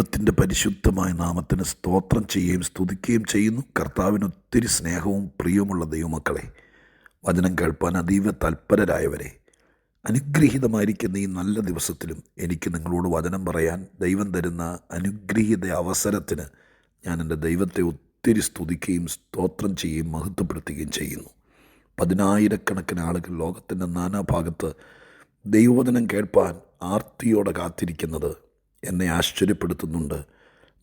ദൈവത്തിന്റെ പരിശുദ്ധമായ നാമത്തിന് സ്തോത്രം ചെയ്യുകയും സ്തുതിക്കുകയും ചെയ്യുന്നു. കർത്താവിന് ഒത്തിരി സ്നേഹവും പ്രിയവുമുള്ള ദൈവമക്കളെ വചനം കേൾപ്പാൻ അതീവ തൽപരരായവരെ അനുഗ്രഹീതമായിരിക്കുന്ന ഈ നല്ല ദിവസത്തിലും എനിക്ക് നിങ്ങളോട് വചനം പറയാൻ ദൈവം തരുന്ന അനുഗ്രഹീത അവസരത്തിന് ഞാൻ എന്റെ ദൈവത്തെ ഒത്തിരി സ്തുതിക്കുകയും സ്തോത്രം ചെയ്യുകയും മഹത്വപ്പെടുത്തുകയും ചെയ്യുന്നു. പതിനായിരക്കണക്കിന് ആളുകൾ ലോകത്തിന്റെ നാനാഭാഗത്ത് ദൈവവചനം കേൾപ്പാൻ ആർത്തിയോടെ കാത്തിരിക്കുന്നത് എന്നെ ആശ്ചര്യപ്പെടുത്തുന്നുണ്ട്.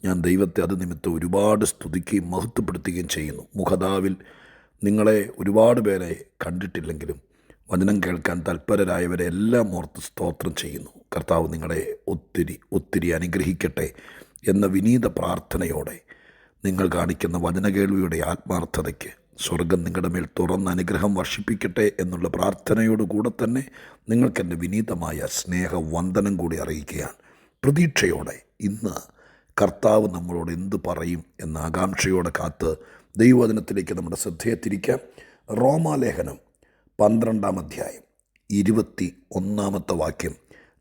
ഞാൻ ദൈവത്തെ അത് നിമിത്തം ഒരുപാട് സ്തുതിക്കുകയും മഹത്വപ്പെടുത്തുകയും ചെയ്യുന്നു. മുഖതാവിൽ നിങ്ങളെ ഒരുപാട് പേരെ കണ്ടിട്ടില്ലെങ്കിലും വചനം കേൾക്കാൻ തൽപരരായവരെ എല്ലാം ഓർത്ത് സ്തോത്രം ചെയ്യുന്നു. കർത്താവ് നിങ്ങളെ ഒത്തിരി ഒത്തിരി അനുഗ്രഹിക്കട്ടെ എന്ന വിനീത പ്രാർത്ഥനയോടെ നിങ്ങൾ കാണിക്കുന്ന വചനകേൾവിയുടെ ആത്മാർത്ഥതയ്ക്ക് സ്വർഗം നിങ്ങളുടെ മേൽ തുറന്ന് അനുഗ്രഹം വർഷിപ്പിക്കട്ടെ എന്നുള്ള പ്രാർത്ഥനയോടുകൂടെ തന്നെ നിങ്ങൾക്കെന്റെ വിനീതമായ സ്നേഹവന്ദനം കൂടി അറിയിക്കുകയാണ്. പ്രതീക്ഷയോടെ ഇന്ന് കർത്താവ് നമ്മളോട് എന്ത് പറയും എന്ന ആകാംക്ഷയോടെ കാത്ത് ദൈവവചനത്തിലേക്ക് നമ്മുടെ ശ്രദ്ധയെ തിരിക്കാം. റോമാലേഖനം പന്ത്രണ്ടാം അധ്യായം ഇരുപത്തി ഒന്നാമത്തെ വാക്യം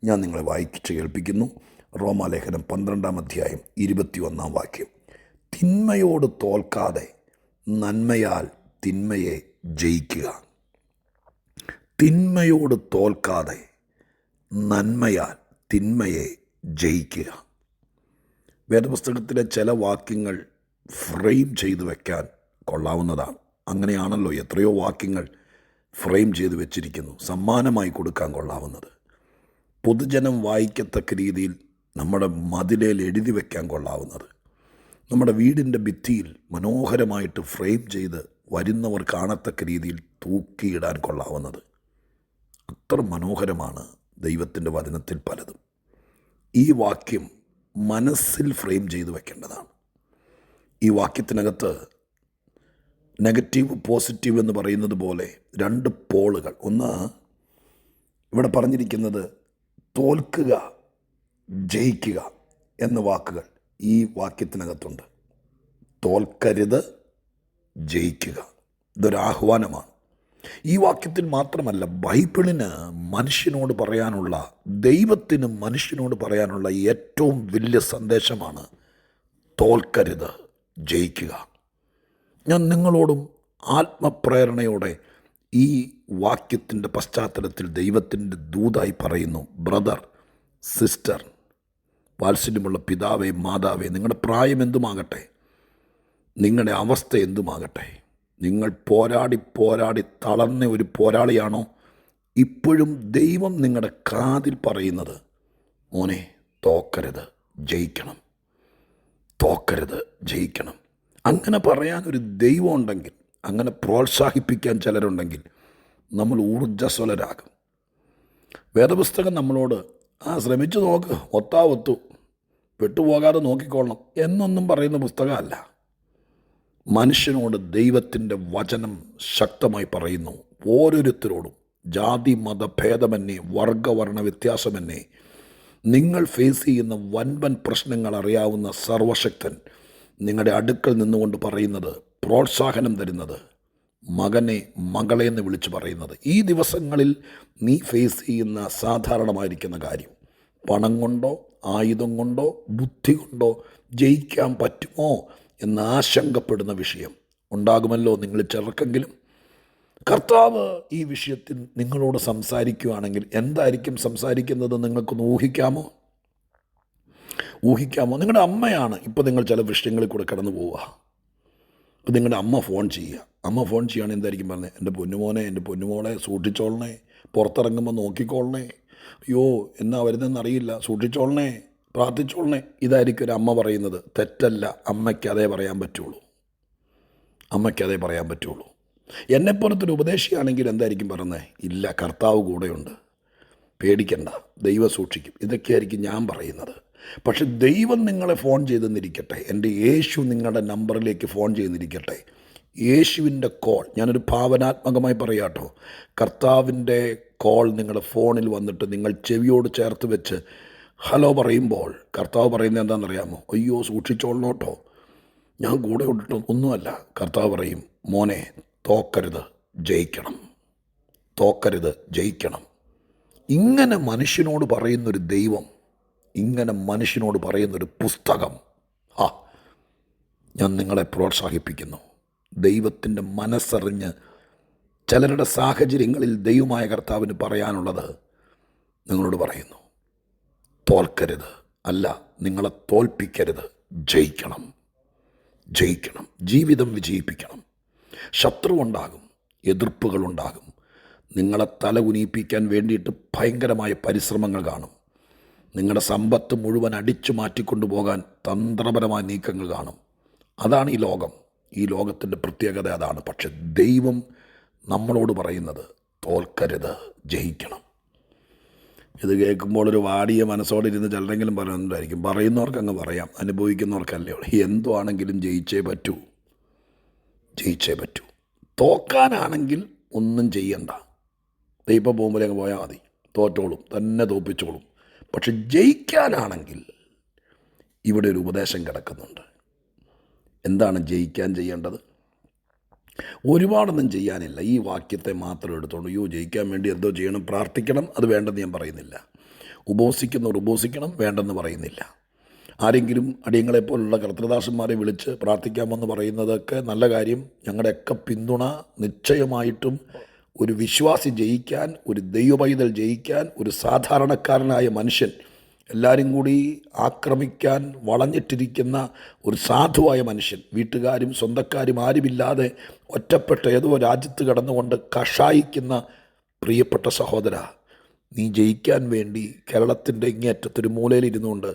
ഞാൻ നിങ്ങളെ വായിച്ച് കേൾപ്പിക്കുന്നു. റോമാലേഖനം പന്ത്രണ്ടാം അധ്യായം ഇരുപത്തി ഒന്നാം വാക്യം. തിന്മയോട് തോൽക്കാതെ നന്മയാൽ തിന്മയെ ജയിക്കുക. തിന്മയോട് തോൽക്കാതെ നന്മയാൽ തിന്മയെ ജയിക്കുക. വേദപുസ്തകത്തിലെ ചില വാക്യങ്ങൾ ഫ്രെയിം ചെയ്തു വയ്ക്കാൻ കൊള്ളാവുന്നതാണ്. അങ്ങനെയാണല്ലോ എത്രയോ വാക്യങ്ങൾ ഫ്രെയിം ചെയ്ത് വെച്ചിരിക്കുന്നു. സമ്മാനമായി കൊടുക്കാൻ കൊള്ളാവുന്നത്. പൊതുജനം വായിക്കത്തക്ക രീതിയിൽ നമ്മുടെ മതിലേൽ എഴുതി വയ്ക്കാൻ കൊള്ളാവുന്നത്. നമ്മുടെ വീടിന്റെ ഭിത്തിയിൽ മനോഹരമായിട്ട് ഫ്രെയിം ചെയ്ത് വരുന്നവർ കാണത്തക്ക രീതിയിൽ തൂക്കിയിടാൻ കൊള്ളാവുന്നത്. അത്ര മനോഹരമാണ് ദൈവത്തിന്റെ വചനത്തിൽ പലതും. ഈ വാക്യം മനസ്സിൽ ഫ്രെയിം ചെയ്ത് വെക്കേണ്ടതാണ്. ഈ വാക്യത്തിനകത്ത് നെഗറ്റീവ് പോസിറ്റീവ് എന്ന് പറയുന്നത് പോലെ രണ്ട് പോളുകൾ. ഒന്ന് ഇവിടെ പറഞ്ഞിരിക്കുന്നത് തോൽക്കുക ജയിക്കുക എന്ന വാക്കുകൾ ഈ വാക്യത്തിനകത്തുണ്ട്. തോൽക്കരുത് ജയിക്കുക. ഇതൊരു ആഹ്വാനമാണ്. ഈ വാക്യത്തിൽ മാത്രമല്ല ബൈബിളിന് മനുഷ്യനോട് പറയാനുള്ള ദൈവത്തിന് മനുഷ്യനോട് പറയാനുള്ള ഏറ്റവും വലിയ സന്ദേശമാണ് തോൽക്കരുത് ജയിക്കുക. ഞാൻ നിങ്ങളോടും ആത്മപ്രേരണയോടെ ഈ വാക്യത്തിന്റെ പശ്ചാത്തലത്തിൽ ദൈവത്തിന്റെ ദൂതായി പറയുന്നു ബ്രദർ സിസ്റ്റർ വാത്സല്യമുള്ള പിതാവേ മാതാവേ നിങ്ങളുടെ പ്രായം എന്തുമാകട്ടെ? നിങ്ങളുടെ അവസ്ഥ എന്തുമാകട്ടെ? നിങ്ങൾ പോരാടി പോരാടി തളർന്ന ഒരു പോരാളിയാണോ? ഇപ്പോഴും ദൈവം നിങ്ങളുടെ കാതിൽ പറയുന്നത് മോനെ തോക്കരുത് ജയിക്കണം. തോക്കരുത് ജയിക്കണം. അങ്ങനെ പറയാൻ ഒരു ദൈവം ഉണ്ടെങ്കിൽ അങ്ങനെ പ്രോത്സാഹിപ്പിക്കാൻ ചിലരുണ്ടെങ്കിൽ നമ്മൾ ഊർജസ്വലരാകും. വേദപുസ്തകം നമ്മളോട് ആ ശ്രമിച്ചു നോക്ക് ഒത്താ ഒത്തു പെട്ടുപോകാതെ നോക്കിക്കൊള്ളണം എന്നൊന്നും പറയുന്ന പുസ്തകമല്ല. മനുഷ്യനോട് ദൈവത്തിന്റെ വചനം ശക്തമായി പറയുന്നു. ഓരോരുത്തരോടും ജാതി മത ഭേദമന്യേ വർഗവർണ വ്യത്യാസമെന്നേ നിങ്ങൾ ഫേസ് ചെയ്യുന്ന വൻവൻ പ്രശ്നങ്ങൾ അറിയാവുന്ന സർവശക്തൻ നിങ്ങളുടെ അടുക്കൽ നിന്നുകൊണ്ട് പറയുന്നത് പ്രോത്സാഹനം തരുന്നത് മകനെ മകളെ എന്ന് വിളിച്ച് പറയുന്നത്. ഈ ദിവസങ്ങളിൽ നീ ഫേസ് ചെയ്യുന്ന സാധാരണമായിരിക്കുന്ന കാര്യം പണം കൊണ്ടോ ആയുധം കൊണ്ടോ ബുദ്ധി കൊണ്ടോ ജയിക്കാൻ പറ്റുമോ? എന്ന് ആശങ്കപ്പെടുന്ന വിഷയം ഉണ്ടാകുമല്ലോ നിങ്ങൾ ചെറുക്കെങ്കിലും. കർത്താവ് ഈ വിഷയത്തിൽ നിങ്ങളോട് സംസാരിക്കുകയാണെങ്കിൽ എന്തായിരിക്കും സംസാരിക്കുന്നത് നിങ്ങൾക്കൊന്ന് ഊഹിക്കാമോ? ഊഹിക്കാമോ? നിങ്ങളുടെ അമ്മയാണ് ഇപ്പോൾ നിങ്ങൾ ചില വിഷയങ്ങളിൽ കൂടെ കടന്നു പോവുക. അപ്പോൾ നിങ്ങളുടെ അമ്മ ഫോൺ ചെയ്യുക. അമ്മ ഫോൺ ചെയ്യുകയാണെങ്കിൽ എന്തായിരിക്കും പറഞ്ഞത് എന്റെ പൊന്നുമോനെ എന്റെ പൊന്നുമോളെ സൂക്ഷിച്ചോളണേ. പുറത്തിറങ്ങുമ്പോൾ നോക്കിക്കോളണേ. അയ്യോ എന്നാ വരുന്നതെന്ന് അറിയില്ല സൂക്ഷിച്ചോളണേ. പ്രാർത്ഥിച്ചോളണേ. ഇതായിരിക്കും ഒരു അമ്മ പറയുന്നത്. തെറ്റല്ല അമ്മയ്ക്ക് അതേ പറയാൻ പറ്റുള്ളൂ. അമ്മയ്ക്ക് അതേ പറയാൻ പറ്റുള്ളൂ. എന്നെപ്പോലത്തൊരു ഉപദേശിയാണെങ്കിൽ എന്തായിരിക്കും പറയുന്നത്? ഇല്ല കർത്താവ് കൂടെയുണ്ട്. പേടിക്കണ്ട. ദൈവം സൂക്ഷിക്കും. ഇതൊക്കെയായിരിക്കും ഞാൻ പറയുന്നത്. പക്ഷെ ദൈവം നിങ്ങളെ ഫോൺ ചെയ്തെന്നിരിക്കട്ടെ. എന്റെ യേശു നിങ്ങളുടെ നമ്പറിലേക്ക് ഫോൺ ചെയ്തെന്നിരിക്കട്ടെ. യേശുവിന്റെ കോൾ. ഞാനൊരു ഭാവനാത്മകമായി പറയാട്ടോ. കർത്താവിന്റെ കോൾ നിങ്ങളുടെ ഫോണിൽ വന്നിട്ട് നിങ്ങൾ ചെവിയോട് ചേർത്ത് വെച്ച് ഹലോ പറയുമ്പോൾ കർത്താവ് പറയുന്നത് എന്താണെന്നറിയാമോ? അയ്യോ സൂക്ഷിച്ചോളോട്ടോ ഞാൻ കൂടെ ഇട്ടിട്ട് ഒന്നുമല്ല. കർത്താവ് പറയും മോനെ തോക്കരുത് ജയിക്കണം. തോക്കരുത് ജയിക്കണം. ഇങ്ങനെ മനുഷ്യനോട് പറയുന്നൊരു ദൈവം ഇങ്ങനെ മനുഷ്യനോട് പറയുന്നൊരു പുസ്തകം ആ ഞാൻ നിങ്ങളെ പ്രോത്സാഹിപ്പിക്കുന്നു. ദൈവത്തിന്റെ മനസ്സറിഞ്ഞ് ചിലരുടെ സാഹചര്യങ്ങളിൽ ദൈവമായ കർത്താവിന് പറയാനുള്ളത് നിങ്ങളോട് പറയുന്നു. തോൽക്കരുത്. അല്ല നിങ്ങളെ തോൽപ്പിക്കരുത്. ജയിക്കണം. ജയിക്കണം. ജീവിതം വിജയിപ്പിക്കണം. ശത്രു ഉണ്ടാകും എതിർപ്പുകളുണ്ടാകും. നിങ്ങളെ തല കുനിയിപ്പിക്കാൻ വേണ്ടിയിട്ട് ഭയങ്കരമായ പരിശ്രമങ്ങൾ കാണും. നിങ്ങളുടെ സമ്പത്ത് മുഴുവൻ അടിച്ചു മാറ്റിക്കൊണ്ടു പോകാൻ തന്ത്രപരമായ നീക്കങ്ങൾ കാണും. അതാണ് ഈ ലോകം. ഈ ലോകത്തിന്റെ പ്രത്യേകത അതാണ്. പക്ഷെ ദൈവം നമ്മളോട് പറയുന്നത് തോൽക്കരുത് ജയിക്കണം. ഇത് കേൾക്കുമ്പോൾ ഒരു വാടിയ മനസ്സോടെ ഇരുന്ന് ചിലരെങ്കിലും പറയുന്നുണ്ടായിരിക്കും. പറയുന്നവർക്ക് അങ്ങ് പറയാം. അനുഭവിക്കുന്നവർക്കല്ലേ ഉള്ളൂ. എന്തോ ആണെങ്കിലും ജയിച്ചേ പറ്റൂ. ജയിച്ചേ പറ്റൂ. തോക്കാനാണെങ്കിൽ ഒന്നും ചെയ്യണ്ട. ദൈപ്പം പോകുമ്പോൾ അങ്ങ് പോയാൽ മതി. തോറ്റോളും. തന്നെ തോപ്പിച്ചോളും. പക്ഷെ ജയിക്കാനാണെങ്കിൽ ഇവിടെ ഒരു ഉപദേശം കിടക്കുന്നുണ്ട്. എന്താണ് ജയിക്കാൻ ചെയ്യേണ്ടത്? ഒരുപാടൊന്നും ചെയ്യാനില്ല. ഈ വാക്യത്തെ മാത്രം എടുത്തുകൊണ്ട് യോ ജയിക്കാൻ വേണ്ടി എന്തോ ചെയ്യണം പ്രാർത്ഥിക്കണം അത് വേണ്ടെന്ന് ഞാൻ പറയുന്നില്ല. ഉപവസിക്കുന്നവർ ഉപവസിക്കണം വേണ്ടെന്ന് പറയുന്നില്ല. ആരെങ്കിലും അടിയങ്ങളെപ്പോലുള്ള കർത്തൃദാസന്മാരെ വിളിച്ച് പ്രാർത്ഥിക്കാമെന്ന് പറയുന്നതൊക്കെ നല്ല കാര്യം. ഞങ്ങളുടെയൊക്കെ പിന്തുണ നിശ്ചയമായിട്ടും ഒരു വിശ്വാസി ജയിക്കാൻ ഒരു ദൈവപൈതൽ ജയിക്കാൻ ഒരു സാധാരണക്കാരനായ മനുഷ്യൻ എല്ലാവരും കൂടി ആക്രമിക്കാൻ വളഞ്ഞിട്ടിരിക്കുന്ന ഒരു സാധുവായ മനുഷ്യൻ. വീട്ടുകാരും സ്വന്തക്കാരും ആരുമില്ലാതെ ഒറ്റപ്പെട്ട ഏതോ രാജ്യത്ത് കടന്നുകൊണ്ട് കഷായിക്കുന്ന പ്രിയപ്പെട്ട സഹോദര നീ ജയിക്കാൻ വേണ്ടി കേരളത്തിന്റെ ഇങ്ങേറ്റത്തൊരു മൂലയിലിരുന്നുകൊണ്ട്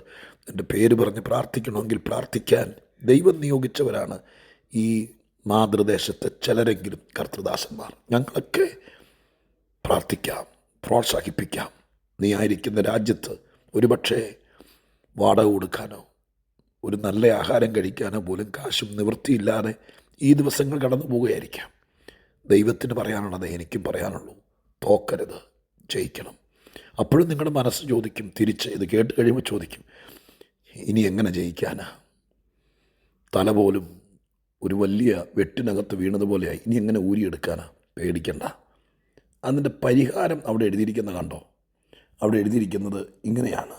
എന്റെ പേര് പറഞ്ഞ് പ്രാർത്ഥിക്കണമെങ്കിൽ പ്രാർത്ഥിക്കാൻ ദൈവം നിയോഗിച്ചവരാണ് ഈ മാതൃദേശത്തെ ചിലരെങ്കിലും കർത്തൃദാസന്മാർ. ഞങ്ങളൊക്കെ പ്രാർത്ഥിക്കാം പ്രോത്സാഹിപ്പിക്കാം. നീ ആയിരിക്കുന്ന രാജ്യത്ത് ഒരുപക്ഷെ വാടക കൊടുക്കാനോ ഒരു നല്ല ആഹാരം കഴിക്കാനോ പോലും കാശും നിവൃത്തിയില്ലാതെ ഈ ദിവസങ്ങൾ കടന്നു പോവുകയായിരിക്കാം ദൈവത്തിന് പറയാനുള്ളത് എനിക്കും പറയാനുള്ളൂ തോക്കരുത് ജയിക്കണം. അപ്പോഴും നിങ്ങളുടെ മനസ്സ് ചോദിക്കും തിരിച്ച് ഇത് കേട്ട് കഴിയുമ്പോൾ ചോദിക്കും ഇനി എങ്ങനെ ജയിക്കാനാ? തല പോലും ഒരു വലിയ വെട്ടിനകത്ത് വീണതുപോലെയായി ഇനി എങ്ങനെ ഊരിയെടുക്കാനാ? പേടിക്കണ്ട. അതിന്റെ പരിഹാരം അവിടെ എഴുതിയിരിക്കുന്ന കണ്ടോ? അവിടെ എഴുതിയിരിക്കുന്നത് ഇങ്ങനെയാണ്.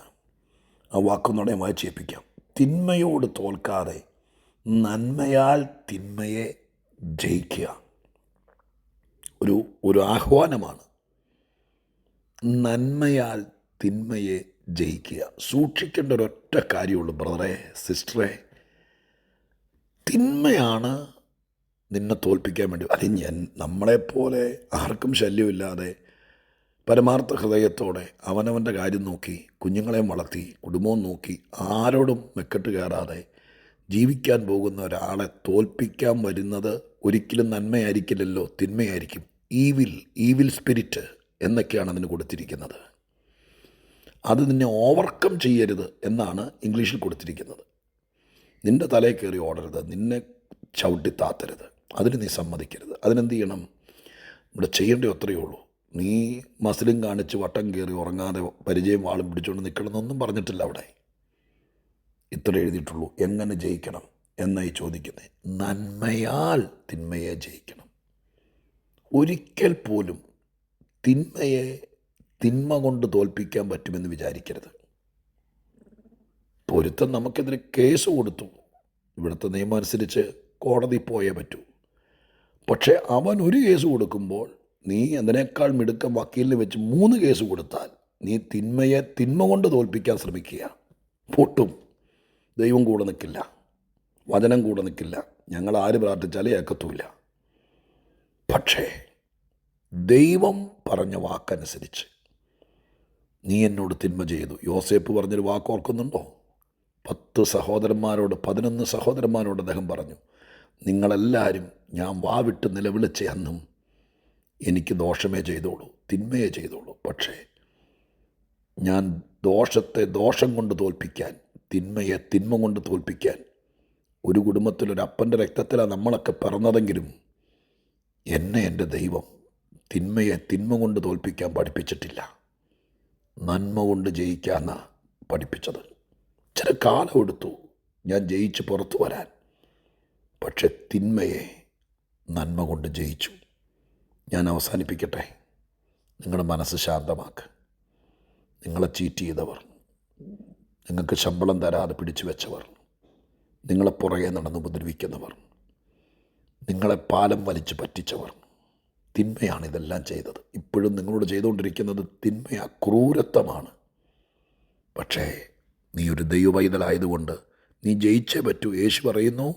ആ വാക്കൊന്നോടെ വായിച്ചേൽപ്പിക്കാം തിന്മയോട് തോൽക്കാതെ നന്മയാൽ തിന്മയെ ജയിക്കുക. ഒരു ഒരു ആഹ്വാനമാണ്. നന്മയാൽ തിന്മയെ ജയിക്കുക. സൂക്ഷിക്കേണ്ട ഒരൊറ്റ കാര്യമുള്ളൂ ബ്രദറെ സിസ്റ്ററെ. തിന്മയാണ് നിന്നെ തോൽപ്പിക്കാൻ വേണ്ടി. അത് ഞാൻ നമ്മളെപ്പോലെ ആർക്കും ശല്യമില്ലാതെ പരമാർത്ഥ ഹൃദയത്തോടെ അവനവന്റെ കാര്യം നോക്കി കുഞ്ഞുങ്ങളെയും വളർത്തി കുടുംബവും നോക്കി ആരോടും മെക്കെട്ട് കയറാതെ ജീവിക്കാൻ പോകുന്ന ഒരാളെ തോൽപ്പിക്കാൻ വരുന്നത് ഒരിക്കലും നന്മയായിരിക്കില്ലല്ലോ തിന്മയായിരിക്കും. ഈവിൽ ഈവിൽ സ്പിരിറ്റ് എന്നൊക്കെയാണ് അതിന് കൊടുത്തിരിക്കുന്നത്. അത് നിന്നെ ഓവർകം ചെയ്യരുത് എന്നാണ് ഇംഗ്ലീഷിൽ കൊടുത്തിരിക്കുന്നത്. നിന്റെ തലയിൽ കയറി ഓടരുത് നിന്നെ ചവിട്ടി താത്തരുത്. അതിന് നീ സമ്മതിക്കരുത്. അതിനെന്ത് ചെയ്യണം? ഇവിടെ ചെയ്യേണ്ട അത്രയേ ഉള്ളൂ. നീ മസിലും കാണിച്ച് വട്ടം കയറി ഉറങ്ങാതെ പരിചയം വാളും പിടിച്ചുകൊണ്ട് നിൽക്കണമെന്നൊന്നും പറഞ്ഞിട്ടില്ല അവിടെ. ഇത്ര എഴുതിയിട്ടുള്ളൂ. എങ്ങനെ ജയിക്കണം എന്നായി ചോദിക്കുന്നത് നന്മയാൽ തിന്മയെ ജയിക്കണം. ഒരിക്കൽ പോലും തിന്മയെ തിന്മ കൊണ്ട് തോൽപ്പിക്കാൻ പറ്റുമെന്ന് വിചാരിക്കരുത്. പൊരുത്തം നമുക്കെതിരെ കേസ് കൊടുത്തു. ഇവിടുത്തെ നിയമം അനുസരിച്ച് കോടതി പോയേ പറ്റൂ. പക്ഷേ അവൻ ഒരു കേസ് കൊടുക്കുമ്പോൾ നീ അതിനേക്കാൾ മിടുക്കം വക്കീലിന് വെച്ച് മൂന്ന് കേസ് കൊടുത്താൽ നീ തിന്മയെ തിന്മ കൊണ്ട് തോൽപ്പിക്കാൻ ശ്രമിക്കുക. പൊട്ടും. ദൈവം കൂടെ നിൽക്കില്ല. വചനം കൂടെ നിൽക്കില്ല. ഞങ്ങൾ ആര് പ്രാർത്ഥിച്ചാലും ഏക്കത്തുമില്ല പക്ഷേ ദൈവം പറഞ്ഞ വാക്കനുസരിച്ച് നീ എന്നോട് തിന്മ ചെയ്തു. യോസേപ്പ് പറഞ്ഞൊരു വാക്ക് ഓർക്കുന്നുണ്ടോ? പത്ത് സഹോദരന്മാരോട് പതിനൊന്ന് സഹോദരന്മാരോട് അദ്ദേഹം പറഞ്ഞു നിങ്ങളെല്ലാവരും ഞാൻ വാവിട്ട് നിലവിളിച്ച അന്നും എനിക്ക് ദോഷമേ ചെയ്തോളൂ തിന്മയെ ചെയ്തോളൂ. പക്ഷേ ഞാൻ ദോഷത്തെ ദോഷം കൊണ്ട് തോൽപ്പിക്കാൻ തിന്മയെ തിന്മ കൊണ്ട് തോൽപ്പിക്കാൻ ഒരു കുടുംബത്തിൽ ഒരു രക്തത്തിലാണ് നമ്മളൊക്കെ പിറന്നതെങ്കിലും എന്നെ എന്റെ ദൈവം തിന്മയെ തിന്മ കൊണ്ട് തോൽപ്പിക്കാൻ പഠിപ്പിച്ചിട്ടില്ല. നന്മ കൊണ്ട് ജയിക്കാന്ന പഠിപ്പിച്ചത്. ചില കാലം എടുത്തു ഞാൻ ജയിച്ച് പുറത്തു വരാൻ. പക്ഷെ തിന്മയെ നന്മ കൊണ്ട് ജയിച്ചു. ഞാൻ അവസാനിപ്പിക്കട്ടെ. നിങ്ങളുടെ മനസ്സ് ശാന്തമാക്ക്. നിങ്ങളെ ചീറ്റ് ചെയ്തവർ നിങ്ങൾക്ക് ശമ്പളം തരാതെ പിടിച്ചു വെച്ചവർ നിങ്ങളെ പുറകെ നടന്ന് ഉപദ്രവിക്കുന്നവർ നിങ്ങളെ പാലം വലിച്ചു പറ്റിച്ചവർ. തിന്മയാണ് ഇതെല്ലാം ചെയ്തത്. ഇപ്പോഴും നിങ്ങളോട് ചെയ്തുകൊണ്ടിരിക്കുന്നത് തിന്മയാ ക്രൂരത്വമാണ്. പക്ഷേ നീ ഒരു ദൈവവൈതലായതുകൊണ്ട് നീ ജയിച്ചേ പറ്റൂ. യേശു പറയുന്നു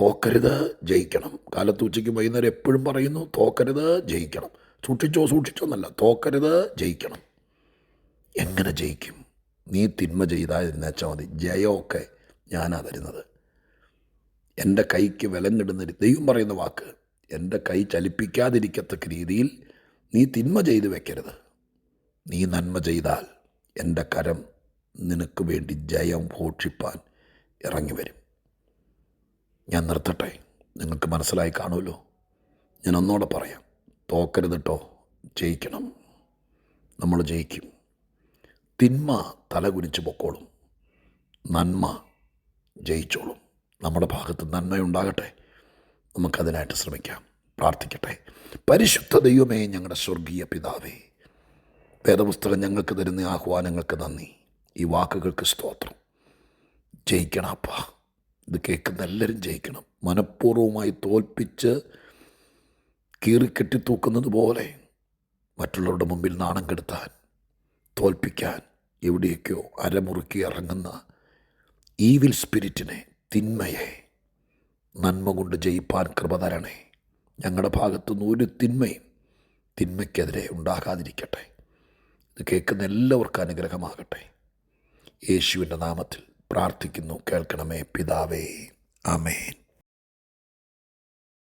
തോക്കരുത് ജയിക്കണം. കാലത്ത് ഉച്ചയ്ക്ക് വൈകുന്നേരം എപ്പോഴും പറയുന്നു തോക്കരുത് ജയിക്കണം. സൂക്ഷിച്ചോ സൂക്ഷിച്ചോ എന്നല്ല തോക്കരുത് ജയിക്കണം. എങ്ങനെ ജയിക്കും? നീ തിന്മ ചെയ്താതിരുന്നേച്ചാൽ മതി. ജയമൊക്കെ ഞാനാ തരുന്നത്. എന്റെ കൈക്ക് വിലങ്ങിടുന്ന ദൈവം പറയുന്ന വാക്ക് എന്റെ കൈ ചലിപ്പിക്കാതിരിക്കത്തക്ക രീതിയിൽ നീ തിന്മ ചെയ്ത് വെക്കരുത്. നീ നന്മ ചെയ്താൽ എന്റെ കരം നിനക്ക് വേണ്ടി ജയം ഘോഷിപ്പാൻ ഇറങ്ങി വരും ഞാൻ നിർത്തട്ടെ. നിങ്ങൾക്ക് മനസ്സിലായി കാണുമല്ലോ. ഞാൻ ഒന്നുകൂടെ പറയാം. തോക്കരുത് കേട്ടോ ജയിക്കണം. നമ്മൾ ജയിക്കും. തിന്മ തലകുനിച്ച് പൊക്കോളും. നന്മ ജയിച്ചോളും. നമ്മുടെ ഭാഗത്ത് നന്മയുണ്ടാകട്ടെ. നമുക്കതിനായിട്ട് ശ്രമിക്കാം. പ്രാർത്ഥിക്കട്ടെ. പരിശുദ്ധ ദൈവമേ ഞങ്ങളുടെ സ്വർഗീയ പിതാവേ വേദപുസ്തകം ഞങ്ങൾക്ക് തരുന്ന ആഹ്വാനങ്ങൾക്ക് നന്ദി. ഈ വാക്കുകൾക്ക് സ്തോത്രം. ജയിക്കണം അപ്പ. ഇത് കേൾക്കുന്ന എല്ലാവരും ജയിക്കണം. മനഃപൂർവമായി തോൽപ്പിച്ച് കീറിക്കെട്ടി തൂക്കുന്നത് പോലെ മറ്റുള്ളവരുടെ മുമ്പിൽ നാണം കെടുത്താൻ തോൽപ്പിക്കാൻ എവിടെയൊക്കെയോ അരമുറുക്കി ഇറങ്ങുന്ന ഈവിൽ സ്പിരിറ്റിനെ തിന്മയെ നന്മ കൊണ്ട് ജയിപ്പാൻ കൃപ തരണേ. ഞങ്ങളുടെ ഭാഗത്തുനിന്ന് ഒരു തിന്മയും തിന്മയ്ക്കെതിരെ ഉണ്ടാകാതിരിക്കട്ടെ. ഇത് കേൾക്കുന്ന എല്ലാവർക്കും അനുഗ്രഹമാകട്ടെ. യേശുവിന്റെ നാമത്തിൽ പ്രാർത്ഥിക്കുന്നു. കേൾക്കണമേ പിതാവേ. ആമേൻ.